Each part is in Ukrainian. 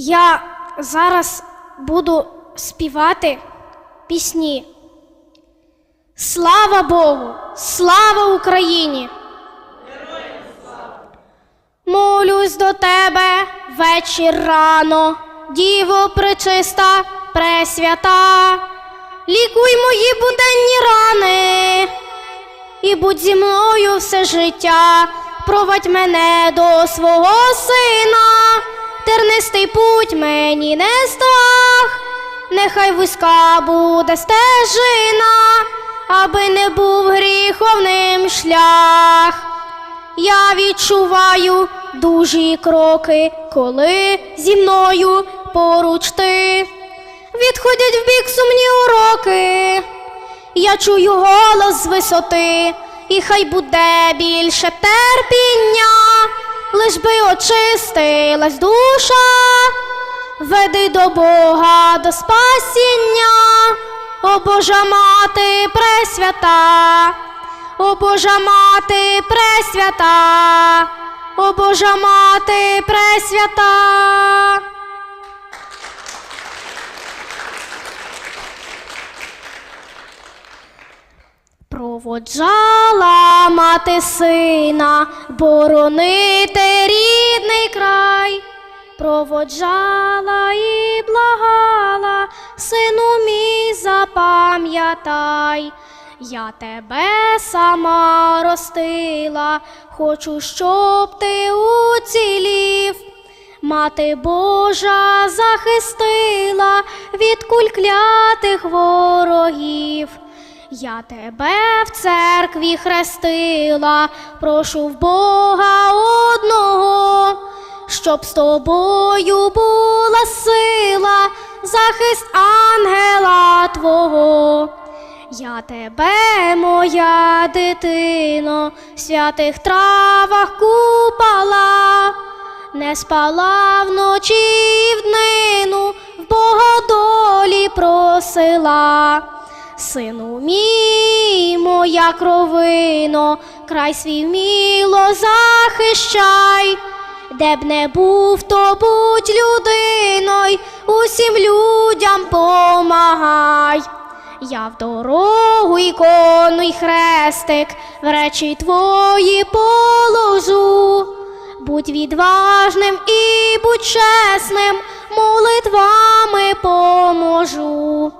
Я зараз буду співати пісні. Слава Богу! Слава Україні! Молюсь до тебе вечір рано, Діво пречиста, пресвята, лікуй мої буденні рани, і будь зі мною все життя, провадь мене до свого сина, тернистий путь мені не страх, нехай вузька буде стежина, аби не був гріховним шлях. Я відчуваю дужі кроки, коли зі мною поруч ти. Відходять в бік сумні уроки. Я чую голос з висоти, і хай буде більше терпіння, лиш би очистилась душа, веди до Бога, до спасіння, о Божа мати пресвята. О Божа мати пресвята, о Божа мати пресвята. Проводжала мати сина, боронити рідний край, проводжала і благала, сину мій запам'ятай. Я тебе сама ростила, хочу, щоб ти уцілів. Мати Божа захистила від куль клятих ворогів. Я тебе в церкві хрестила, прошу в Бога одного, щоб з тобою була сила, захист ангела Твого. Я тебе, моя дитино, в святих травах купала, не спала вночі і в днину, в Бога долі просила. Сину мій, моя кровино, край свій вміло захищай, де б не був, то будь людиною, усім людям помагай. Я в дорогу ікону й хрестик, в речі твої положу. Будь відважним і будь чесним, молитвами поможу.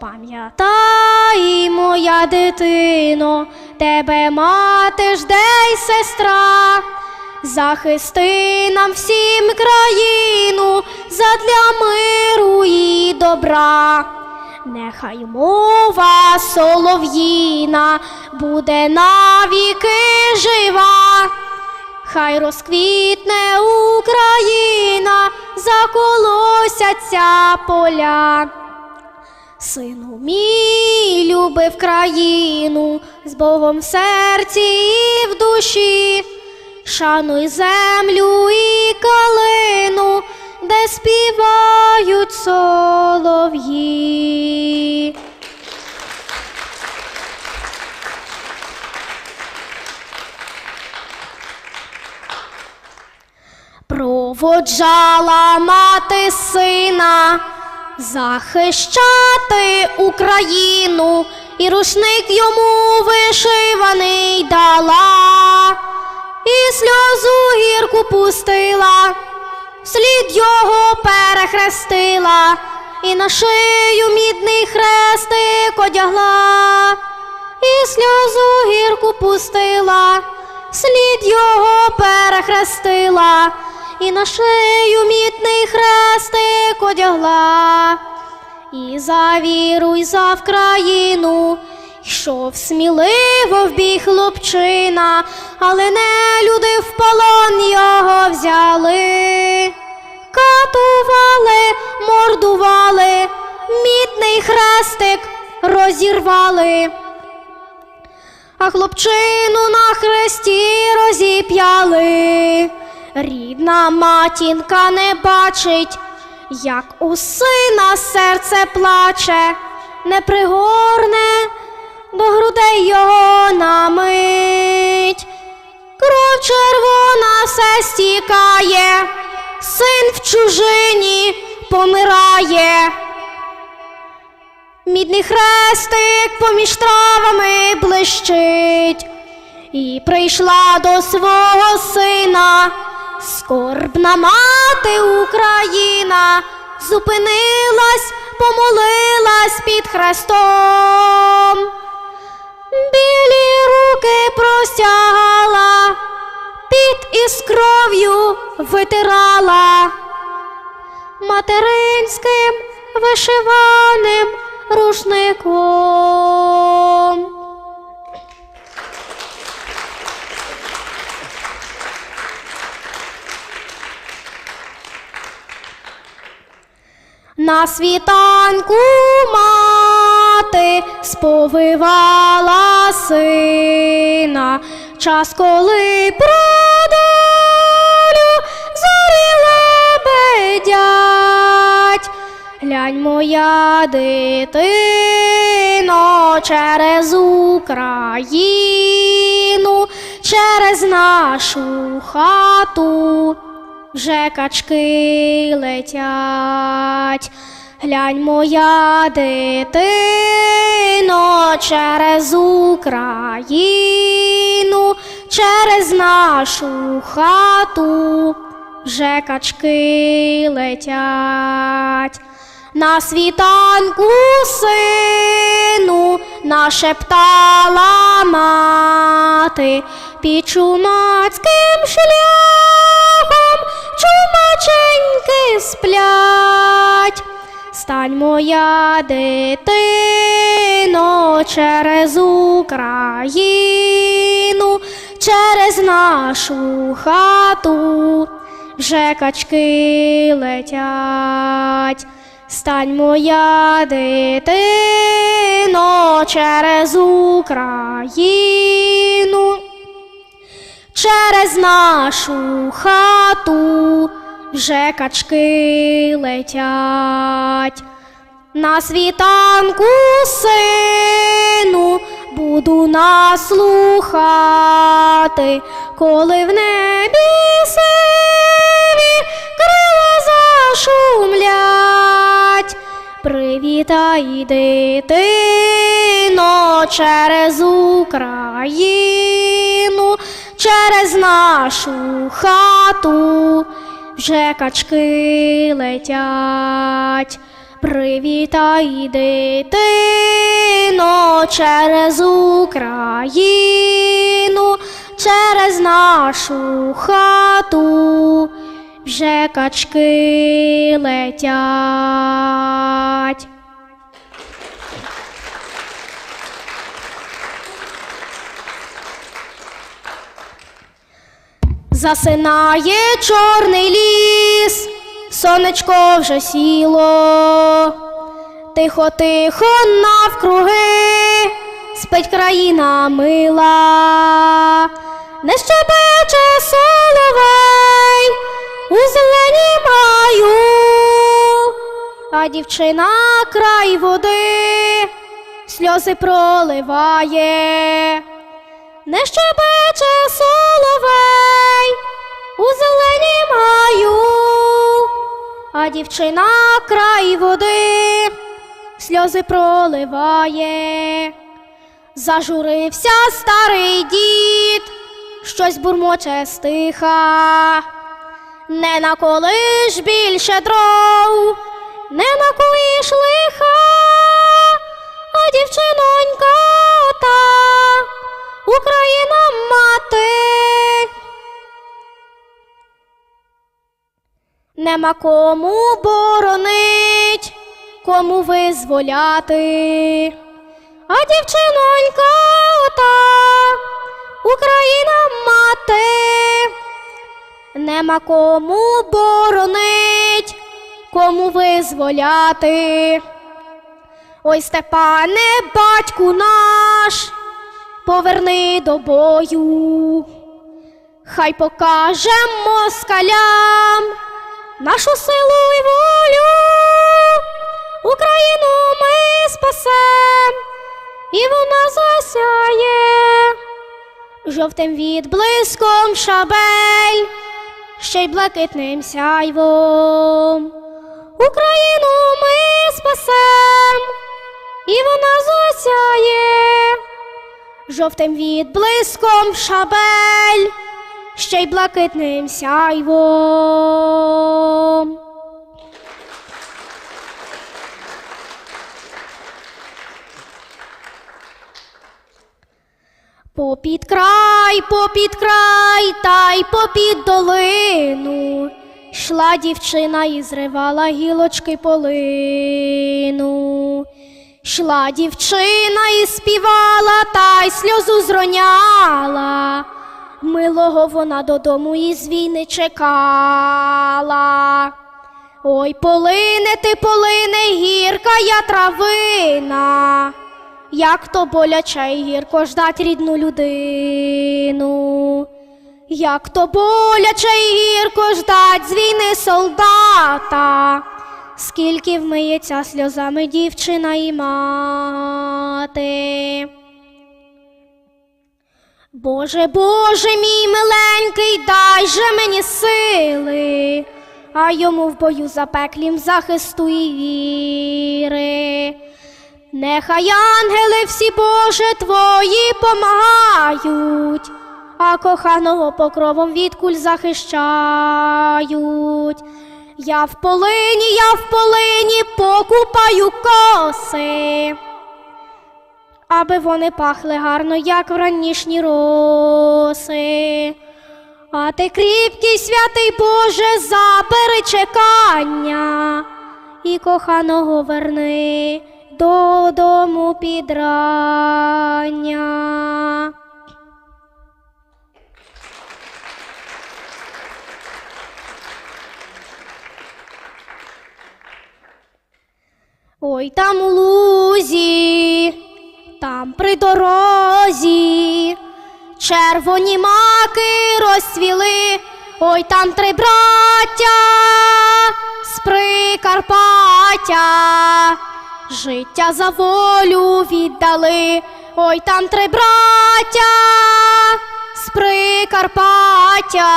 Пам'ятай, моя дитино, тебе мати жде й сестра, захисти нам всім країну задля миру і добра. Нехай мова солов'їна буде навіки жива, хай розквітне Україна, заколосяться поля. Сину мій любив країну з Богом в серці і в душі, шануй землю і калину, де співають солов'ї. Проводжала мати сина захищати Україну, і рушник йому вишиваний дала, і сльозу гірку пустила, слід його перехрестила, і на шию мідний хрестик одягла, і сльозу гірку пустила, слід його перехрестила і на шию мітний хрестик одягла, і за віру, й за Вкраїну йшов сміливо в бій хлопчина, але не люди в полон його взяли, катували, мордували, мітний хрестик розірвали. А хлопчину на хресті розіп'яли. Рідна матінка не бачить, як у сина серце плаче, не пригорне до грудей його на мить. Кров червона все стікає, син в чужині помирає. Мідний хрестик поміж травами блищить, і прийшла до свого сина скорбна мати Україна, зупинилась, помолилась під хрестом, білі руки простягала, під із кров'ю витирала материнським вишиваним рушником. На світанку мати сповивала сина, час, коли про долю лебедять. Глянь, моя дитино, через Україну, через нашу хату вже качки летять. Глянь, моя дитино, через Україну, через нашу хату вже качки летять. На світанку сину нашептала мати під чумацьким шляхом чумаченьки сплять. Стань моя дитино через Україну, через нашу хату вже качки летять. Стань моя дитино через Україну, через нашу хату вже качки летять. На світанку сину буду наслухати, коли в небі сиві крила зашумлять. Привітай, дитино, через Україну, через нашу хату вже качки летять. Привітай, дитино, через Україну, через нашу хату вже качки летять. Засинає чорний ліс, сонечко вже сіло, тихо, тихо навкруги, спить країна мила, не щебече соловей. У зеленім гаю, а дівчина край води, сльози проливає. Не щебече соловей у зеленім гаю, а дівчина край води сльози проливає. Зажурився старий дід, щось бурмоче стиха. Не наколиш більше дров, не накоїш лиха, а дівчинонька та Україна мати. Нема кому боронить, кому визволяти. А дівчинонька ота, Україна мати. Нема кому боронить, кому визволяти. Ой, Степане, батьку наш, поверни до бою, хай покажем москалям нашу силу і волю, Україну ми спасем, і вона засяє. Жовтим відблиском шабель, ще й блакитним сяйвом. Україну ми спасем, і вона засяє жовтим відблиском шабель, ще й блакитним сяйвом. Попід край, попід край, та й попід долину. Йшла дівчина і зривала гілочки полину. Йшла дівчина і співала, та й сльозу зроняла. Милого вона додому із війни чекала. Ой, полине ти, полине, гірка я травина. Як то боляче й гірко ждать рідну людину, як то боляче й гірко ждать з війни солдата, скільки вмиється сльозами дівчина і мати. Боже, Боже мій миленький, дай же мені сили, а йому в бою запеклім захисту і віри. Нехай ангели всі Боже твої помагають, а коханого покровом від куль захищають. Я в полині, я в полині покупаю коси, аби вони пахли гарно, як вранішні роси. А ти кріпкий, святий Боже, забери чекання і коханого верни додому підрання. Ой там у лузі, там при дорозі, червоні маки розцвіли, ой там три браття з Прикарпаття, життя за волю віддали, ой там три браття з Прикарпаття,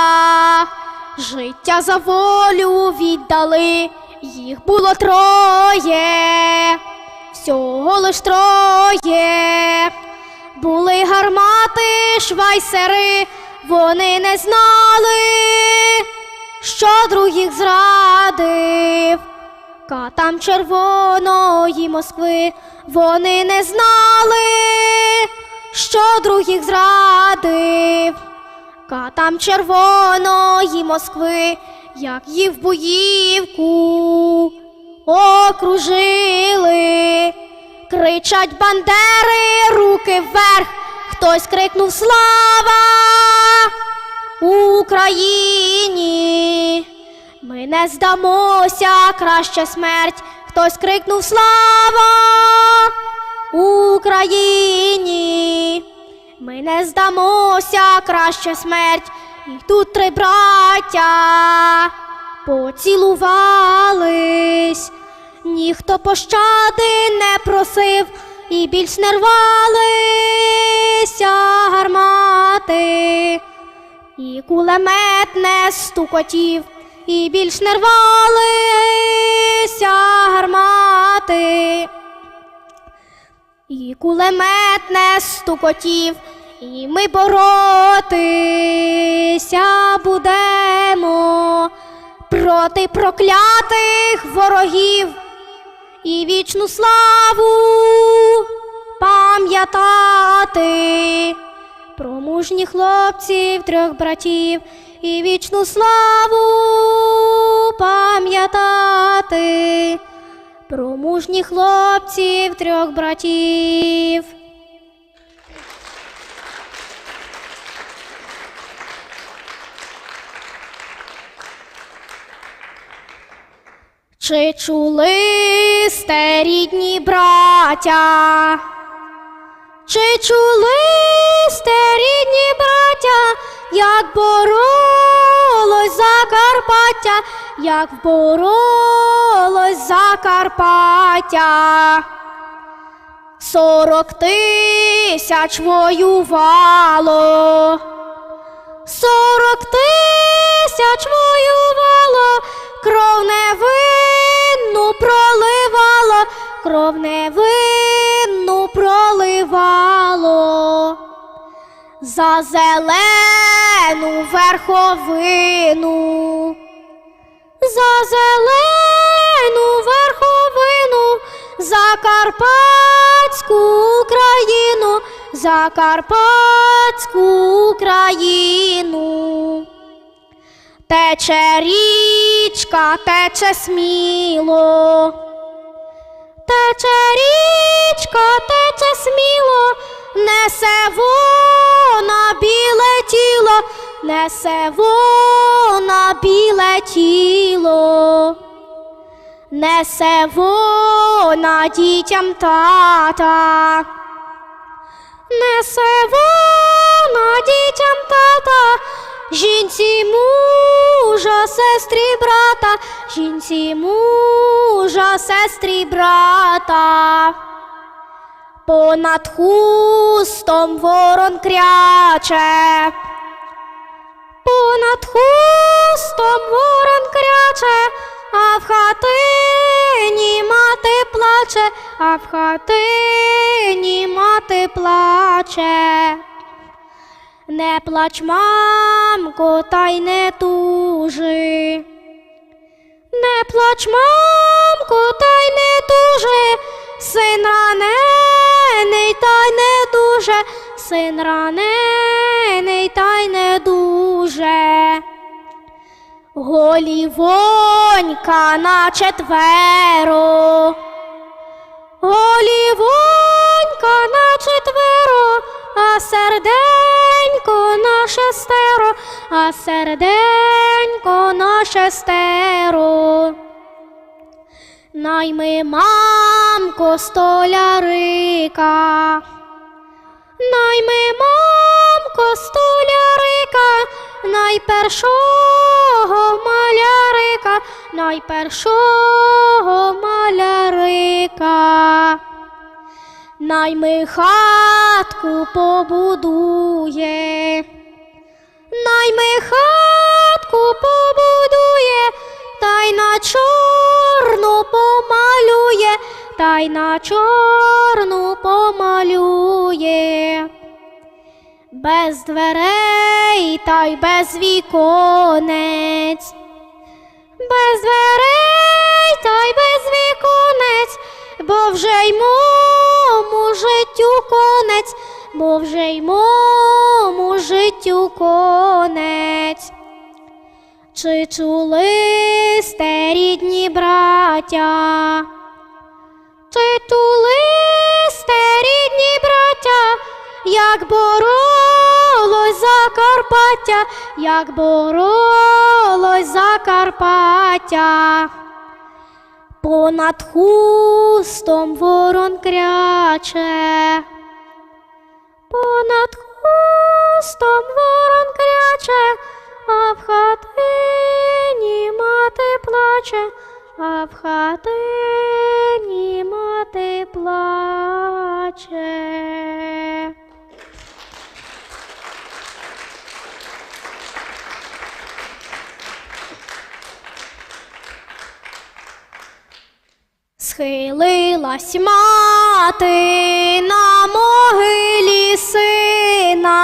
життя за волю віддали, їх було троє, всього лиш троє. Були гармати, швайсери, вони не знали, що других зрадив. Катам червоної Москви, вони не знали, що других зрадив. Катам червоної Москви, як їх в боївку окружили. Кричать бандери, руки вверх, хтось крикнув Слава Україні! Ми не здамося, краще смерть, хтось крикнув Слава Україні! Ми не здамося, краще смерть, тут три браття поцілувались. Ніхто пощади не просив і більш не рвалися гармати, і кулемет не стукотів, і більш не рвалися гармати, і кулемет не стукотів, і ми боротися будемо проти проклятих ворогів і вічну славу пам'ятати про мужніх хлопців трьох братів і вічну славу пам'ятати про мужніх хлопців трьох братів. Чи чули сте рідні браття? Чи чули сте рідні браття, як боролось Закарпаття, як боролось Закарпаття? Сорок тисяч воювало, сорок тисяч воювало, кров невинну проливало, кров невинну проливало. За зелену верховину, за зелену верховину, за Карпатську Україну, за Карпатську Україну. Тече річка, тече сміло. Тече річка, тече сміло, несе вона біле тіло, несе вона біле тіло, несе вона дітям тата, несе вона дітям тата, жінці мужа, сестрі брата, жінці мужа, сестрі брата. Понад хустом ворон кряче, понад хустом ворон кряче, а в хатині мати плаче, а в хатині мати плаче. Не плач, мамко, та й не тужи. Не плач, мамко, та й не тужи, син ранений, та й не дуже, син ранений, та й не дуже. Голівонька на четверо. Голівонька на четверо, а серденько на шестеро, а серденько на шестеро. Найми мамко столярика. Найми мамко столярика, найпершого малярика, найпершого малярика. Найми хатку побудує, найми хатку побудує, та й на чорну помалює, та й на чорну помалює. Без дверей та й без віконець, без дверей та й без віконець, бо вже й мому життю конець, бо вже й мому життю конець. Чи чули сте рідні браття? Чи чули сте рідні браття, як боролось Закарпаття, як боролось Закарпаття? Понад хустом ворон кряче, понад хустом ворон кряче, а в хатині мати плаче, а в хатині мати плаче. Схилилась мати на могилі сина,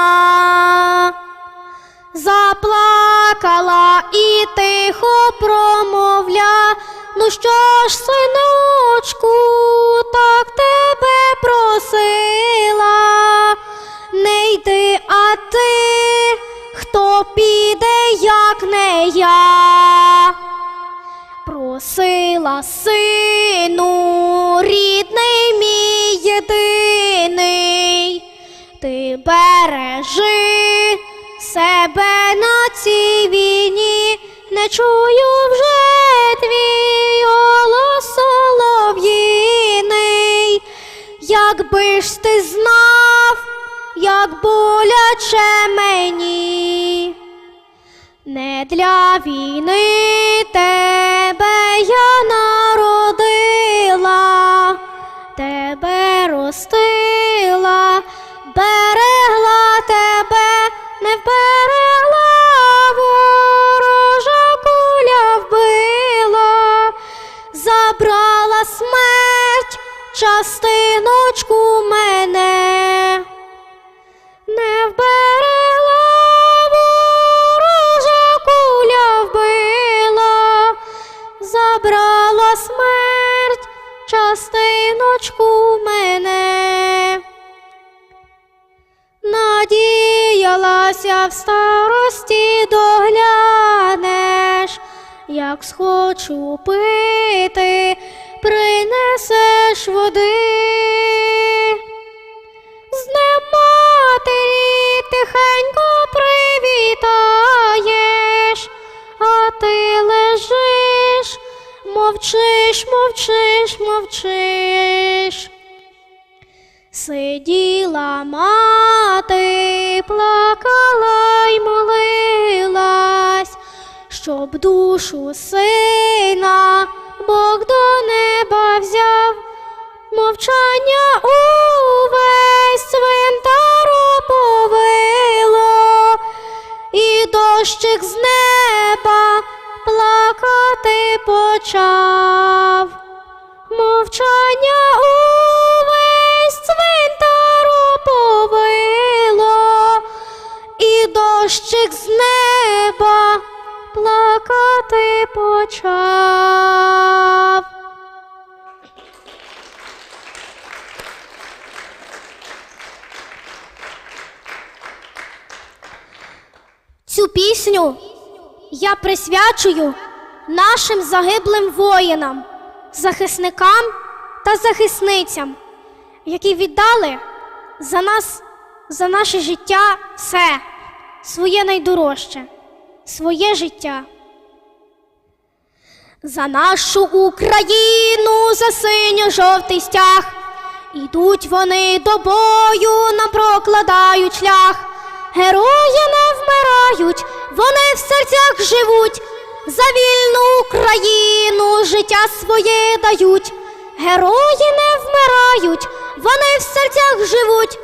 заплакала і тихо промовля, ну що ж, синочку, Просила сину, рідний мій єдиний, ти бережи себе на цій війні, не чую вже твій голос солов'їний. Якби ж ти знав, як боляче мені. Не для війни тебе я народила, тебе ростила, Надіялася в старості доглянеш, як схочу пити, принесеш води. З днем матері тихенько привітаєш, а ти лежиш, мовчиш, мовчиш, мовчиш. Сиділа мати, душу сина Бог до неба взяв, мовчання увесь цвинтар оповило, і дощик з неба плакати почав. Мовчання увесь плакати почав. Цю пісню я присвячую нашим загиблим воїнам, захисникам та захисницям, які віддали за нас, за наше життя все, своє найдорожче, своє життя. За нашу Україну, за синьо-жовтий стяг, ідуть вони до бою, нам прокладають шлях. Герої не вмирають, вони в серцях живуть, за вільну Україну життя своє дають. Герої не вмирають, вони в серцях живуть,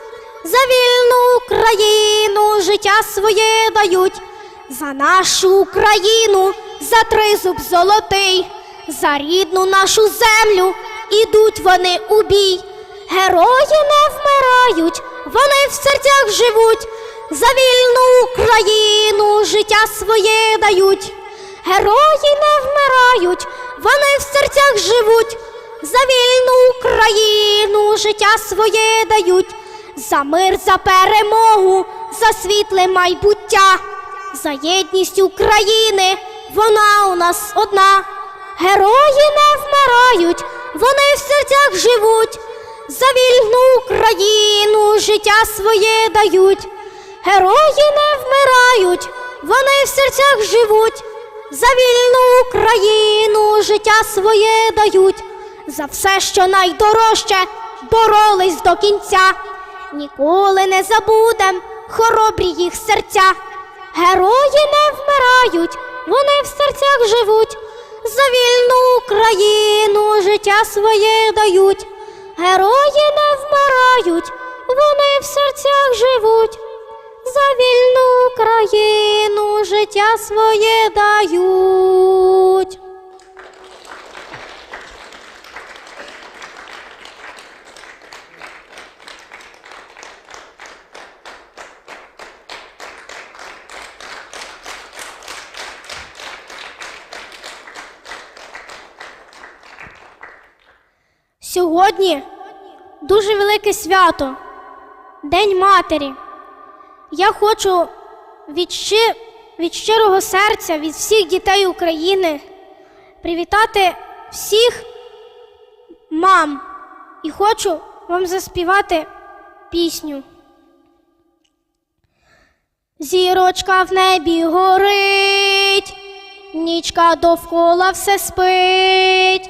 за вільну Україну життя своє дають, за нашу Україну, за тризуб золотий, за рідну нашу землю ідуть вони у бій. Герої не вмирають, вони в серцях живуть, за вільну Україну життя своє дають. Герої не вмирають, вони в серцях живуть, за вільну Україну життя своє дають, за мир, за перемогу, за світле майбуття, за єдність України, вона у нас одна. Герої не вмирають, вони в серцях живуть, за вільну Україну життя своє дають. Герої не вмирають, вони в серцях живуть, за вільну Україну життя своє дають, за все, що найдорожче, боролись до кінця. Ніколи не забудем хоробрі їх серця. Герої не вмирають, вони в серцях живуть, за вільну Україну життя своє дають. Герої не вмирають, вони в серцях живуть, за вільну Україну життя своє дають. Сьогодні дуже велике свято День Матері. Я хочу від, щи- від щирого серця, від всіх дітей України привітати всіх мам і хочу вам заспівати пісню. Зірочка в небі горить, нічка довкола все спить,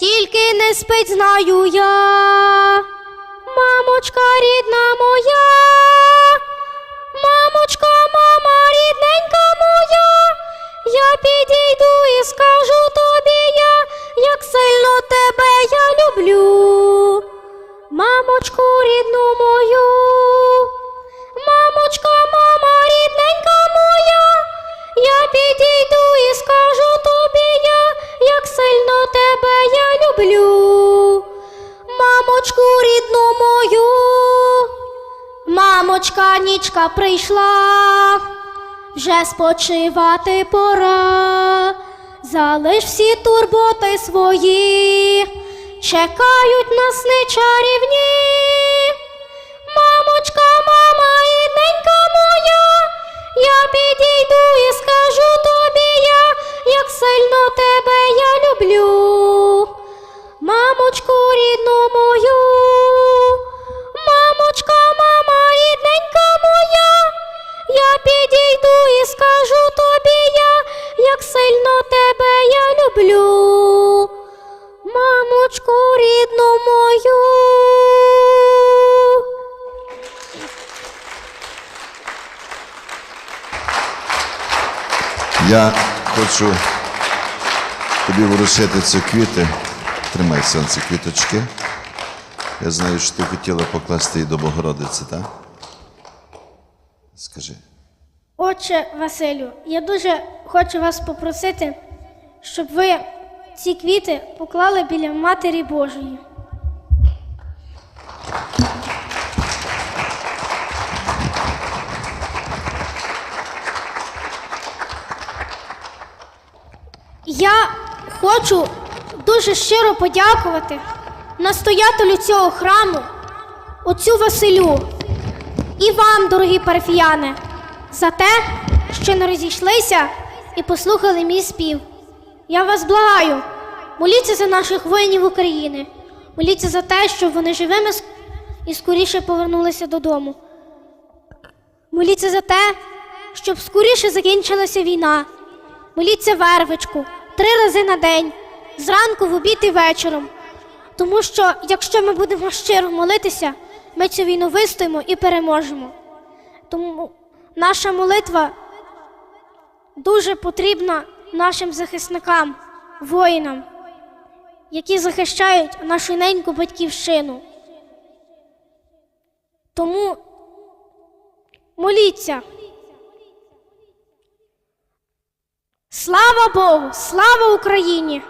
тільки не спить, знаю я, мамочка рідна моя, мамочка, мама, рідненька моя, я підійду і скажу тобі я, як сильно тебе я люблю, мамочку рідну мою. Мамочка, мама, рідненька моя, я підійду і скажу нічка прийшла, вже спочивати пора, залиш всі турботи свої, чекають нас не чарівні. Я хочу тобі вручити ці квіти. Тримай сонце квіточки. Я знаю, що ти хотіла покласти її до Богородиці, так? Скажи. Отче Василю, я дуже хочу вас попросити, щоб ви ці квіти поклали біля Матері Божої. Я хочу дуже щиро подякувати настоятелю цього храму, отцю Василю, і вам, дорогі парафіяни, за те, що не розійшлися і послухали мій спів. Я вас благаю, моліться за наших воїнів України, моліться за те, щоб вони живими і скоріше повернулися додому. Моліться за те, щоб скоріше закінчилася війна. Моліться вервичку три рази на день, зранку, в обід і вечором. Тому що, якщо ми будемо щиро молитися, ми цю війну вистоїмо і переможемо. Тому наша молитва дуже потрібна нашим захисникам, воїнам, які захищають нашу неньку батьківщину. Тому моліться. Слава Богу! Слава Україні!